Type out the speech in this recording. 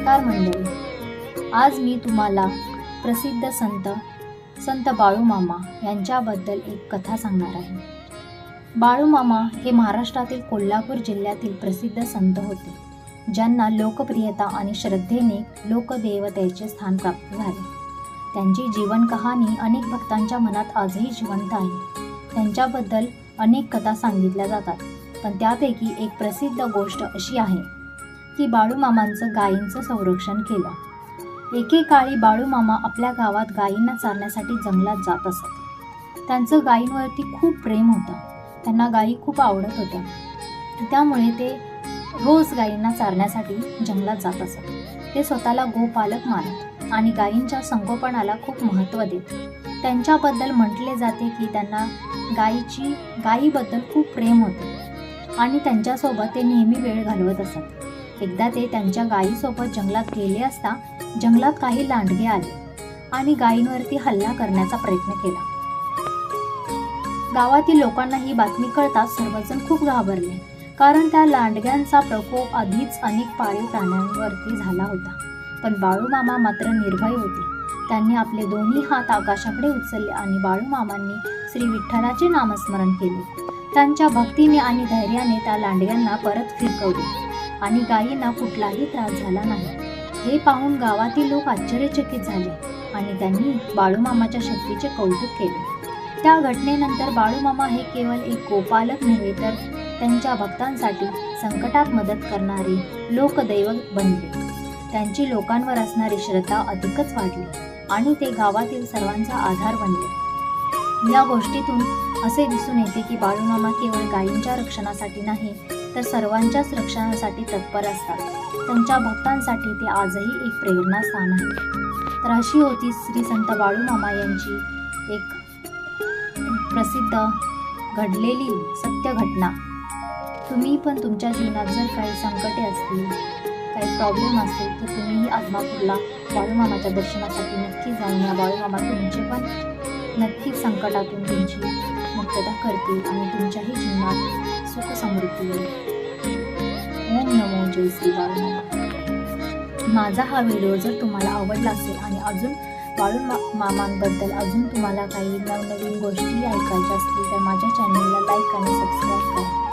नमस्कार मंडळी. आज मी तुम्हाला प्रसिद्ध संत संत बाळूमामा यांच्याबद्दल एक कथा सांगणार आहे. बाळूमामा हे महाराष्ट्रातील कोल्हापूर जिल्ह्यातील प्रसिद्ध संत होते ज्यांना लोकप्रियता आणि श्रद्धेने लोकदेवतेचे स्थान प्राप्त झाले. त्यांची जीवन कहाणी अनेक भक्तांच्या मनात आजही जिवंत आहे. त्यांच्याबद्दल अनेक कथा सांगितल्या जातात पण त्यापैकी एक प्रसिद्ध गोष्ट अशी आहे की बाळूमामांचं गायींचं संरक्षण केलं. एकेकाळी बाळूमामा आपल्या गावात गायींना चारण्यासाठी जंगलात जात असत. त्यांचं गायींवरती खूप प्रेम होतं. त्यांना गायी खूप आवडत होत्या. त्यामुळे ते रोज गायींना चारण्यासाठी जंगलात जात असत. ते स्वतःला गोपालक मानत आणि गायींच्या संगोपनाला खूप महत्त्व देत. त्यांच्याबद्दल म्हटले जाते की त्यांना गायीची गायीबद्दल खूप प्रेम होते आणि त्यांच्यासोबत ते नेहमी वेळ घालवत असत. एकदा ते त्यांच्या गायीसोबत जंगलात गेले असता जंगलात काही लांडगे आले आणि गायींवरती हल्ला करण्याचा प्रयत्न केला. गावातील लोकांना ही बातमी कळताच सर्वजण खूप घाबरले कारण त्या लांडग्यांचा प्रकोप आधीच अनेक पाळीव प्राण्यांवरती झाला होता. पण बाळूमामा मात्र निर्भय होते. त्यांनी आपले दोन्ही हात आकाशाकडे उचलले आणि बाळूमामांनी श्री विठ्ठलाचे नामस्मरण केले. त्यांच्या भक्तीने आणि धैर्याने त्या लांडग्यांना परत फिरकवले. आणि गायींना कुठलाही त्रास झाला नाही. हे पाहून गावातील लोक आश्चर्यचकित झाले आणि त्यांनी बाळूमामाच्या शक्तीचे कौतुक केले. त्या घटनेनंतर बाळूमामा हे केवळ एक गोपालक नव्हे तर त्यांच्या भक्तांसाठी संकटात मदत करणारे लोकदैवत बनले. त्यांची लोकांवर असणारी श्रद्धा अधिकच वाढली आणि ते गावातील सर्वांचा आधार बनले. या गोष्टीतून असे दिसून येते की बाळूमामा केवळ गायींच्या रक्षणासाठी नाही तर सर्वांच्याच रक्षणासाठी तत्पर असतात. त्यांच्या भक्तांसाठी ते आजही एक प्रेरणास्थान आहे. तर अशी होती श्री संत बाळूमामा यांची एक प्रसिद्ध घडलेली सत्य घटना. तुम्ही पण तुमच्या जीवनात जर काही संकटे असतील काही प्रॉब्लेम असतील तर तुम्हीही आदमापूरला बाळूमामाच्या दर्शनासाठी नक्की जाऊन या बाळूमामा तुमचे पण नक्कीच संकटातून तुमची मुक्तता करतील आणि तुमच्याही जीवनात सुख समृद्धी ओम नमो जय श्री बाळूमामा माझा हा व्हिडिओ जर तुम्हाला आवडला असेल आणि अजून बाळू मा मामांबद्दल अजून तुम्हाला काही नवनवीन गोष्टी ऐकायच्या असतील तर माझ्या चॅनलला लाईक आणि सबस्क्राईब करा.